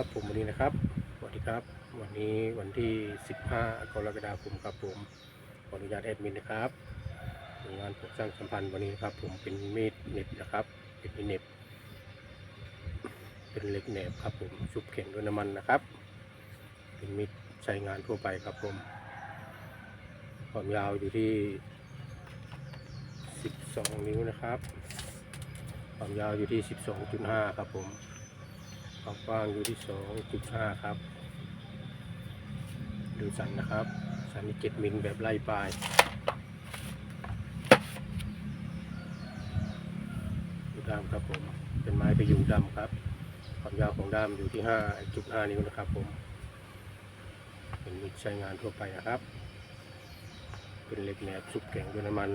ครับผมวันนี้นะครับสวัสดีครับ วันนี้วันที่ 15 กรกฎาคมครับผมขออนุญาตแอดมินนะครับงานผมสร้างสัมพันธ์วันนี้ครับ ผมเป็นมีดเน็บนะครับเป็นมีดเน็บเป็นเหล็กแหนบครับผมชุบแข็งด้วยน้ำมันนะครับ เป็นมีดใช้งานทั่วไปครับผมความยาวอยู่ที่ 12 นิ้วนะครับ ความยาวอยู่ที่ 12.5 ครับผม ความกว้างอยู่ที่ 2.5 ครับ ดูสันนะครับ สันนี่7มิลแบบไล่ปลายดูด้ามครับผม เป็นไม้พยุงดำครับ ความยาวของด้ามอยู่ที่ 5.5 นิ้วนะครับผม เป็นมีดใช้งานทั่วไปนะครับ เป็นเหล็กแหนบสุกแข็งด้วยน้ำมัน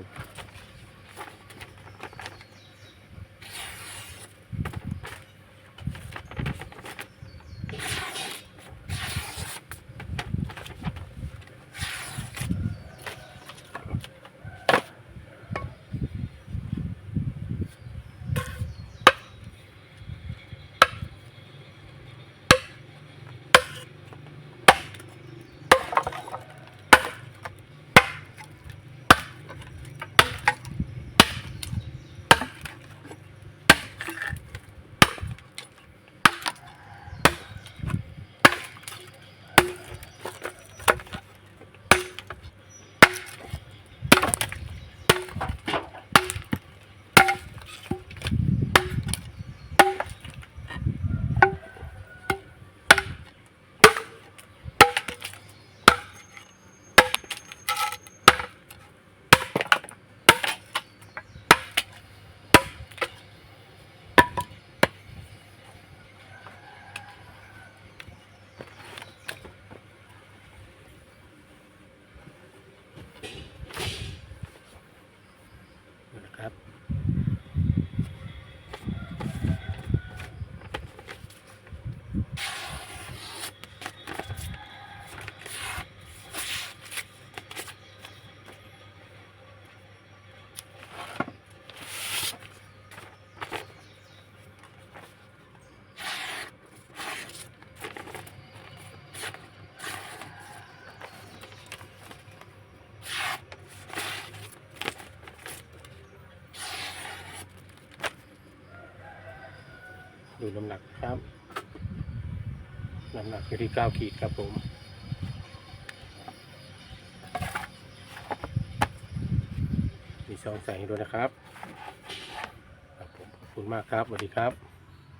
ครับ ดูน้ำหนักครับ น้ำหนักอยู่ที่9ขีดครับผมมีซองใส่ให้ด้วยนะครับ ครับผมขอบคุณมากครับสวัสดีครับ